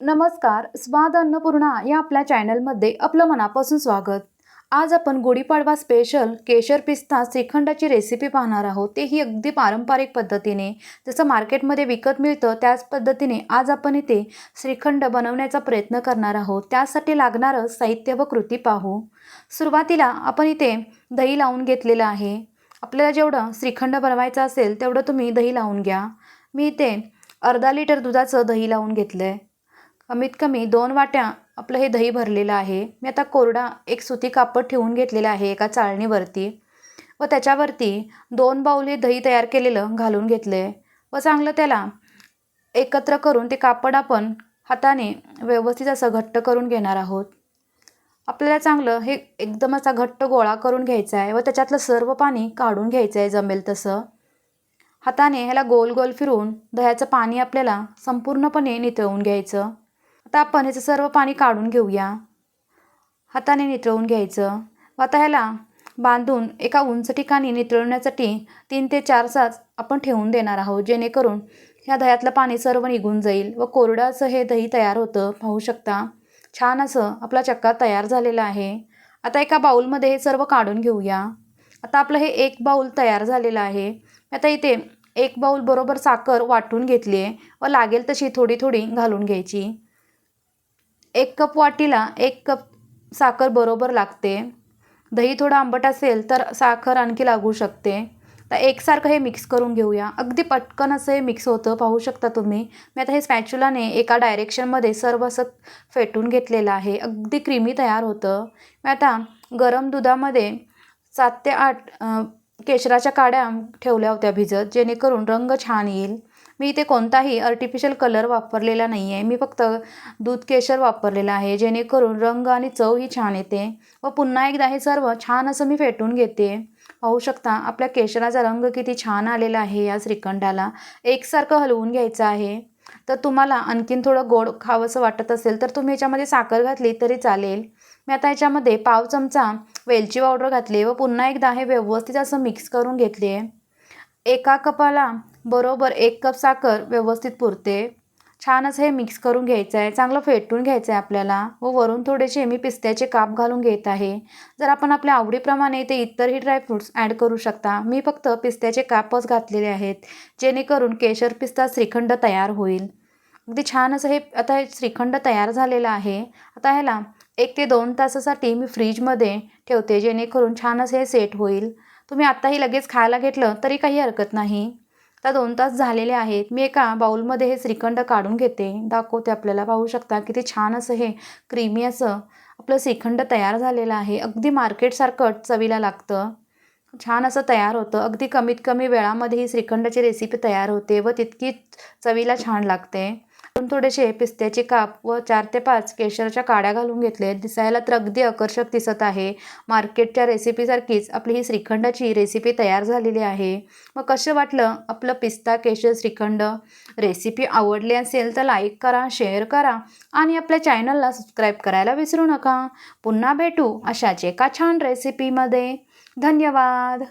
नमस्कार स्वाद अन्नपूर्णा या आपल्या चॅनलमध्ये आपलं मनापासून स्वागत. आज आपण गुढीपाडवा स्पेशल केशर पिस्ता श्रीखंडाची रेसिपी पाहणार आहोत. तेही अगदी पारंपरिक पद्धतीने. जसं मार्केटमध्ये विकत मिळतं त्याच पद्धतीने आज आपण इथे श्रीखंड बनवण्याचा प्रयत्न करणार आहोत. त्यासाठी लागणारं साहित्य व कृती पाहू. सुरुवातीला आपण इथे दही लावून घेतलेलं आहे. आपल्याला जेवढं श्रीखंड बनवायचं असेल तेवढं तुम्ही दही लावून घ्या. मी इथे अर्धा लिटर दुधाचं दही लावून घेतलं आहे कमीत कमी दोन वाट्या आपलं हे दही भरलेलं आहे. मी आता कोरडा एक सुती कापड ठेवून घेतलेला आहे एका चाळणीवरती व त्याच्यावरती दोन बाऊल हे दही तयार केलेलं घालून घेतलं आहे व चांगलं त्याला एकत्र करून ते कापड आपण हाताने व्यवस्थित असं घट्ट करून घेणार आहोत. आपल्याला चांगलं हे एकदम असा घट्ट गोळा करून घ्यायचा आहे व त्याच्यातलं सर्व पाणी काढून घ्यायचं आहे जमेल तसं. हाताने ह्याला गोल गोल फिरवून दह्याचं पाणी आपल्याला संपूर्णपणे नितळवून घ्यायचं. आता आपण ह्याचं सर्व पाणी काढून घेऊया. हाताने नितळवून घ्यायचं. व आता ह्याला बांधून एका उंच ठिकाणी नितळण्यासाठी तीन ते चार तास आपण ठेवून देणार आहोत जेणेकरून ह्या दह्यातलं पाणी सर्व निघून जाईल व कोरडं असं हे दही तयार होतं. पाहू शकता छान असं आपला चक्का तयार झालेला आहे. आता एका बाऊलमध्ये हे सर्व काढून घेऊया. आता आपलं हे एक बाऊल तयार झालेलं आहे. आता इथे एक बाऊल बरोबर साखर वाटून घेतली आहे व लागेल तशी थोडी थोडी घालून घ्यायची. एक कप वाटीला एक कप साखर बरोबर लागते. दही थोडं आंबट असेल तर साखर आणखी लागू शकते. तर एकसारखं हे मिक्स करून घेऊया. अगदी पटकन असं हे मिक्स होतं. पाहू शकता तुम्ही. मी आता हे स्पॅच्युलाने एका डायरेक्शनमध्ये सर्व असं फेटून घेतलेलं आहे. अगदी क्रीमी तयार होतं. मी आता गरम दुधामध्ये सात ते आठ केशराच्या काड्या ठेवल्या होत्या भिजत जेणेकरून रंग छान येईल. मी इथे कोणताही आर्टिफिशियल कलर वापरलेला नाही आहे मी फक्त दूध केशर वापरलेला आहे जेणेकरून रंग आणि चव ही छान येते व पुन्हा एकदा हे सर्व छान असं मी फेटून घेते. पाहू शकता आपल्या केशराचा रंग किती छान आलेला आहे या श्रीखंडाला. एकसारखं हलवून घ्यायचं आहे. तर तुम्हाला आणखीन थोडं गोड खावंसं वाटत असेल तर तुम्ही याच्यामध्ये साखर घातली तरी चालेल. मी आता याच्यामध्ये पाव चमचा वेलची पावडर घातली व पुन्हा एकदा हे व्यवस्थित असं मिक्स करून घेतले. आहे एका कपाला बरोबर एक कप साखर व्यवस्थित पुरते. छानच हे मिक्स करून घ्यायचं आहे चांगलं फेटून घ्यायचं आहे आपल्याला. व वरून थोडेसे मी पिस्त्याचे काप घालून घेत आहे. जर आपण आपल्या आवडीप्रमाणे ते इतरही ड्रायफ्रूट्स ॲड करू शकता. मी फक्त पिस्त्याचे कापच घातलेले आहेत जेणेकरून केशर पिस्ता श्रीखंड तयार होईल. अगदी छान असं हे आता हे श्रीखंड तयार झालेलं आहे. आता ह्याला एक ते दोन तासासाठी मी फ्रीजमध्ये ठेवते जेणेकरून छानच हे सेट होईल. तुम्ही आत्ताही लगेच खायला घेतलं तरी काही हरकत नाही. आता दोन तास झालेले आहेत. मी एका बाऊलमध्ये हे श्रीखंड काढून घेते. दाखवते आपल्याला. पाहू शकता किती छान असं हे क्रीमी असं आपलं श्रीखंड तयार झालेलं आहे. अगदी मार्केटसारखं चवीला लागतं. छान असं तयार होतं. अगदी कमीत कमी वेळामध्ये ही श्रीखंडाची रेसिपी तयार होते व तितकीच चवीला छान लागते. थोडेसे पिस्त्याचे काप व चार ते पाच केशरच्या काड्या घालून घेतले. दिसायला तर अगदी आकर्षक दिसत आहे. मार्केटच्या रेसिपीसारखीच आपली ही श्रीखंडाची रेसिपी तयार झालेली आहे. मग कसं वाटलं आपलं पिस्ता केशर श्रीखंड? रेसिपी आवडली असेल तर लाईक करा शेअर करा आणि आपल्या चॅनलला सबस्क्राईब करायला विसरू नका. पुन्हा भेटू अशाच एका छान रेसिपीमध्ये धन्यवाद!